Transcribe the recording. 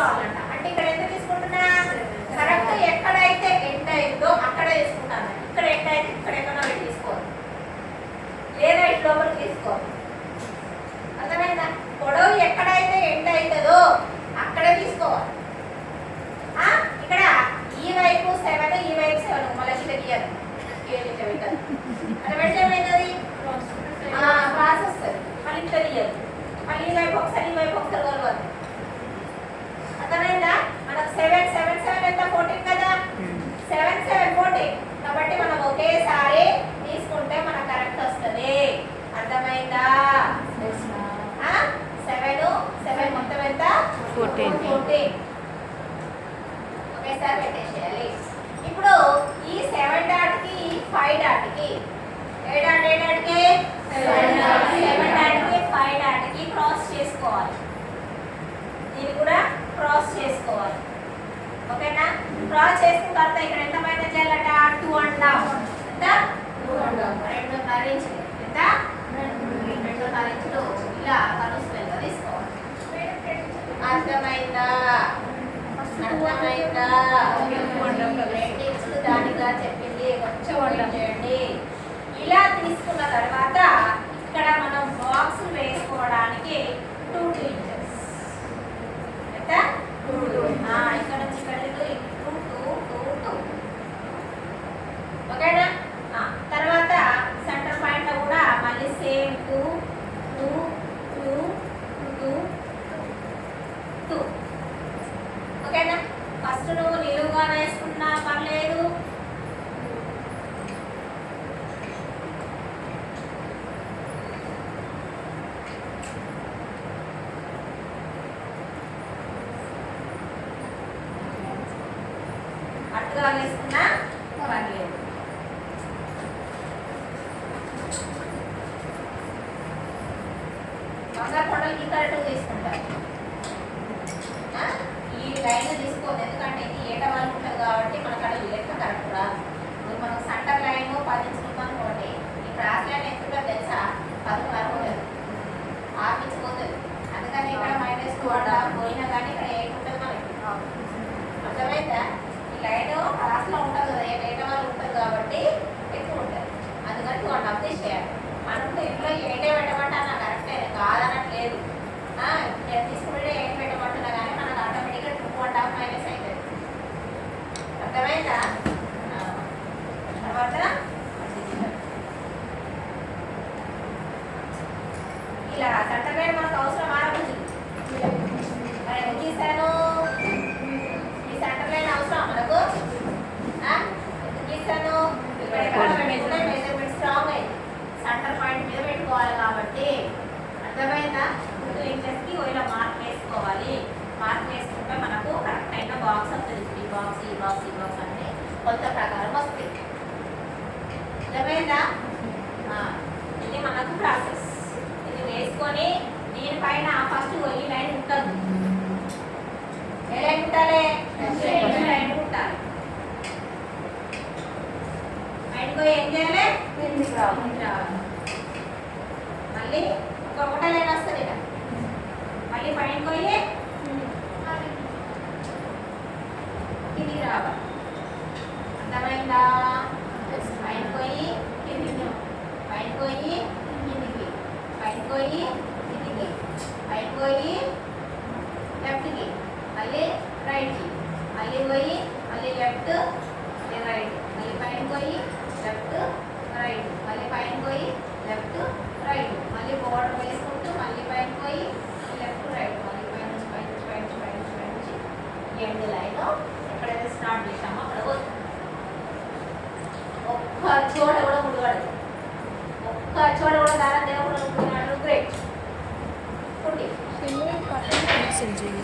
తీసుకోవాలంట. అంటే ఇక్కడ ఎంత తీసుకుంటున్నా? కరెక్ట్ ఎక్కడైతే ఎండ్ అయిందో అక్కడ తీసుకుంటాను ఇక్కడ ఎండ్ అయితే ఇక్కడ ఎక్కడ తీసుకోవాలి. లేదా ఇటు లోపలికి తీసుకోవాలి. అర్థమైందా? పొడవు ఎక్కడైతే ఎండ్ అవుతుందో అక్కడ తీసుకోవాలి. ఫోర్టీన్ ఒకేసారి పెట్టేసేయాలి. ఇప్పుడు ఈ సెవెన్ డాట్కి ఫైవ్ డాట్కి ఏ డాట్ ఏ డాట్కి సెవెన్ డాట్కి ఫైవ్ డాట్కి క్రాస్ చేసుకోవాలి. దీన్ని కూడా క్రాస్ చేసుకోవాలి. ఓకేనా? క్రాస్ చేసుకున్న తర్వాత ఇక్కడ ఎంత మైనస్ చేయాలట? టూ అండ్ హాఫ్ ఎంత రెండున్నర ఇంచులు ఎంత? రెండున్నర ఇంచులు ఇలా కలుసుకుందా తీసుకోవాలి అర్థమైందా అర్థమైందా రెండు ఇంచులు దానిగా చెప్పింది కొంచెం చేయండి తీసుకున్న తర్వాత ఇక్కడ మనం బాక్స్ వేసుకోవడానికి టూ ఇంచెస్ ఎంత టూ ఇక్కడ నుంచి ఇక్కడికి టూ టూ టూ టూ ఓకేనా ఆ, తర్వాత సెంటర్ పాయింట్లో కూడా మళ్ళీ same two two two two two ఓకేనా ఫస్ట్ నువ్వు నిలువుగా వేసుకున్నా పర్లేదు అట్టుగా వేసుకున్నా పర్లేదు బంగారు కొండలకి ఇక్కడ తీసుకుంటారు. ఈ లైన్ తీసుకోవద్దు ఎందుకంటే ఇది ఏట వాళ్ళు ఉంటుంది కాబట్టి మనకు అక్కడ లెక్క కరెక్ట్ రాదు ఇప్పుడు మనం సెంటర్ లైన్ పది ఇంచులు అనుకోండి ఈ క్రాస్ లైన్ ఎంత ఉంటుందో తెలుసా పదకొండున్నర ఉంటుంది ఆపించిపోతుంది అందుకని ఇక్కడ మైనస్ టూ అండ్ హాఫ్ పోయినా కానీ ఇక్కడ ఎయిట్ ఉంటుంది మనకి అర్థమైందా ఈ అట్లా ఉంటుంది కదా ఏ ఏట వాళ్ళు ఉంటుంది కాబట్టి ఎక్కువ ఉంటుంది. అందుకని టూ అండ్ హాఫ్ తీసేయాలి మనకు ఇంట్లో ఏటే పెట్టమంటే అన్న కరెక్టే కాదనట్లేదు ఆ, నేను తీసుకుంటే ఏం పెట్టమంటున్నా కానీ మనకు ఆటోమేటిక్గా టూ అండ్ హాఫ్ మైనస్ అవుతుంది అర్థమైందా ఆ, తర్వాత ఇలా చట్టమే మనకు అవసరం ఆరంభించింది మరి ఎందుకు గీసాను ఈ సెంటర్ లైన్ అవసరం మనకు ఆ? ఎందుకు గీసాను ఇక్కడ ఎక్కడ పెట్టుకుంటే మెజర్మెంట్ స్ట్రాంగ్ అయింది సెంటర్ పాయింట్ మీద పెట్టుకోవాలి కాబట్టి అర్థమైందా టూ ఇంచెస్కి ఇలా మార్క్ వేసుకోవాలి. మార్క్ వేసుకుంటే మనకు కరెక్ట్ అయిన బాక్స్ వస్తుంది ఈ బాక్స్ ఈ బాక్స్ ఈ బాక్స్ అంటే కొత్త ప్రకారం వస్తుంది. అర్థమైందా? ఇది మనకు ప్రాసెస్ ఇది వేసుకొని దీనిపైన ఫస్ట్ ఈ లైన్ ఉంటుంది. ఏ లైన్ ఈ లైన్ కుట్టాలి లైన్కో ఏం చేయాలి? రావాలి. మళ్ళీ ఒక ఒకటే లైన్ వస్తుంది ఇక మళ్ళీ పైన పోయి. కిందికి రావాలి అర్థమైందా? పైన పోయి కిందికి పైన పోయి కిందికి. పైన పోయి కిందికి. పైన పోయి లెఫ్ట్కి. మళ్ళీ రైట్కి. మళ్ళీ పోయి మళ్ళీ లెఫ్ట్ మళ్ళీ రైట్. మళ్ళీ పైన పోయి లెఫ్ట్ రైట్. మళ్ళీ పైన పోయి లెఫ్ట్ రైట్. మళ్ళీ బోర్డర్ వేసుకుంటూ మళ్ళీ పైన పోయి లెఫ్ట్ రైట్ మళ్ళీ పైన నుంచి పైన నుంచి పైన నుంచి పైన నుంచి పైన నుంచి ఎండ్ లైన్? ఎక్కడైతే స్టార్ట్ చేసామో అక్కడ పోతుంది ఒక్క చోట కూడా ముడిపడదు ఒక్క చోట కూడా దారం దేవకుండా ముడిపడినాడు గ్రేట్ కుట్టి పెన్సిల్ చెయ్యి